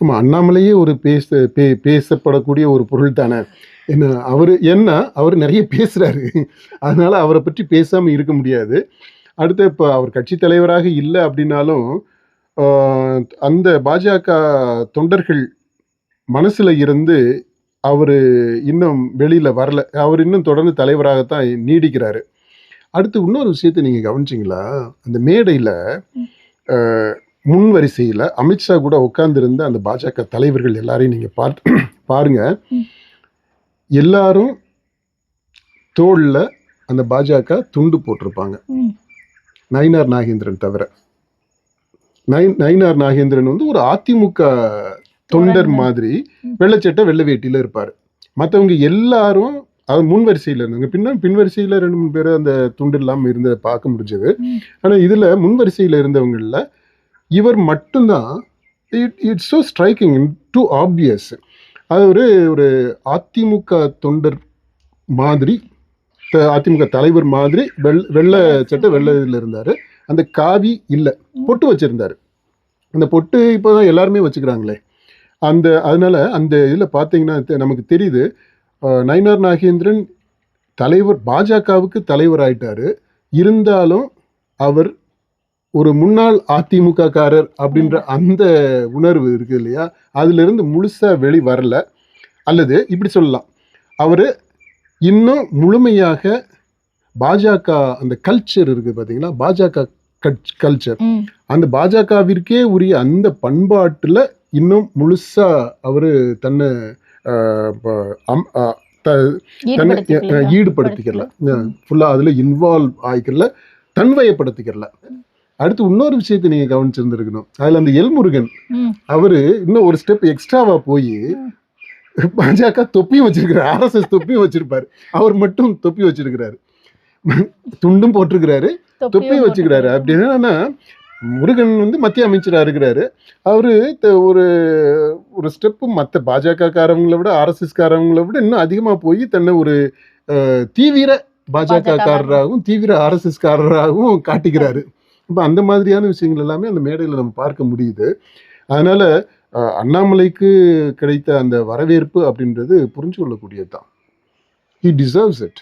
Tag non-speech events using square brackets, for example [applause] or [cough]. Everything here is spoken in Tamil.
ஆமா அண்ணாமலையே ஒரு பேச பே பேசப்படக்கூடிய ஒரு பொருள் தானே. என்ன அவர் என்ன அவர் நிறைய பேசுறாரு. அதனால அவரை பற்றி பேசாம இருக்க முடியாது. அடுத்து இப்போ அவர் கட்சி தலைவராக இல்லை அப்படின்னாலும் அந்த பாஜக தொண்டர்கள் மனசுல இருந்து அவர் இன்னும் வெளியில வரல. அவர் இன்னும் தொடர்ந்து தலைவராகத்தான் நீடிக்கிறாரு. அடுத்து இன்னொரு விஷயத்தை நீங்க கவனிச்சிங்களா? அந்த மேடையில முன் வரிசையில அமித்ஷா கூட உட்கார்ந்திருந்த அந்த பாஜக தலைவர்கள் எல்லாரையும் நீங்க பார்த்து [clears throat] பாருங்க. எல்லாரும் தோல்ல அந்த பாஜக துண்டு போட்டிருப்பாங்க. நயினார் நாகேந்திரன் தவிர நயின் நயினார் நாகேந்திரன் வந்து ஒரு அதிமுக தொண்டர். மாதிரி. வெள்ளச்சட்டை வெள்ளை வேட்டியில இருப்பாரு மற்றவங்க எல்லாரும் அது முன் வரிசையில் இருந்தாங்க பின்ன பின் வரிசையில் ரெண்டு மூணு பேர் அந்த துண்டு இல்லாமல் இருந்ததை பார்க்க முடிஞ்சது. ஆனால் இதில் முன் வரிசையில் இருந்தவங்களில் இவர் மட்டும்தான். It it's so striking too obvious அது ஒரு ஒரு அதிமுக தொண்டர் மாதிரி த- அதிமுக தலைவர் மாதிரி வெள் வெள்ளை சட்டை வெள்ளை இதில் இருந்தார். அந்த காவி இல்லை பொட்டு வச்சுருந்தார். அந்த பொட்டு இப்போ தான் எல்லாருமே வச்சுக்கிறாங்களே. அந்த அதனால் அந்த இதில் பார்த்தீங்கன்னா நமக்கு தெரியுது நயினார் நாகேந்திரன் தலைவர் பாஜகவுக்கு தலைவர் ஆயிட்டார். இருந்தாலும் அவர் ஒரு முன்னாள் அதிமுக காரர் அப்படின்ற அந்த உணர்வு இருக்கு இல்லையா? அதுல இருந்து முழுசா வெளி வரல. அல்லது இப்படி சொல்லலாம். அவர் இன்னும் முழுமையாக பாஜக அந்த கல்ச்சர் இருக்கு பார்த்தீங்களா? பாஜக கல்ச்சர். அந்த பாஜகவிற்கே உரிய அந்த பண்பாட்டில் இன்னும் முழுசா அவர் தன்னை தன்னை ஈடுபடுத்திக்கிறல ஃபுல்லாக அதில் இன்வால்வ் ஆகிக்கல தன்வயப்படுத்திக்கிறல அடுத்து இன்னொரு விஷயத்தை நீங்கள் கவனிச்சிருந்துருக்கணும். அதில் அந்த எல்முருகன். அவர் இன்னும் ஒரு ஸ்டெப் எக்ஸ்ட்ராவா போய் பாஜக தொப்பியும் வச்சிருக்கிறார். ஆர்எஸ்எஸ் தொப்பியும் வச்சிருப்பாரு. அவர் மட்டும் தொப்பி வச்சிருக்கிறாரு. துண்டும் போட்டிருக்கிறாரு. தொப்பியும் வச்சுக்கிறாரு. அப்படி என்னன்னா முருகன் வந்து மத்திய அமைச்சராக இருக்கிறாரு. அவரு ஒரு ஒரு ஸ்டெப்பு மற்ற பாஜக காரவங்களை விட ஆர்எஸ்எஸ் காரவங்களை விட இன்னும் அதிகமாக போய் தன்னை ஒரு தீவிர பாஜக காரராகவும் தீவிர ஆர்எஸ்எஸ் காரராகவும் காட்டிக்கிறாரு. இப்போ அந்த மாதிரியான விஷயங்கள் எல்லாமே அந்த மேடையில் நம்ம பார்க்க முடியுது. அதனால் அண்ணாமலைக்கு கிடைத்த அந்த வரவேற்பு அப்படின்றது புரிஞ்சு கொள்ளக்கூடியது தான் ஹி டிசர்வ்ஸ் இட்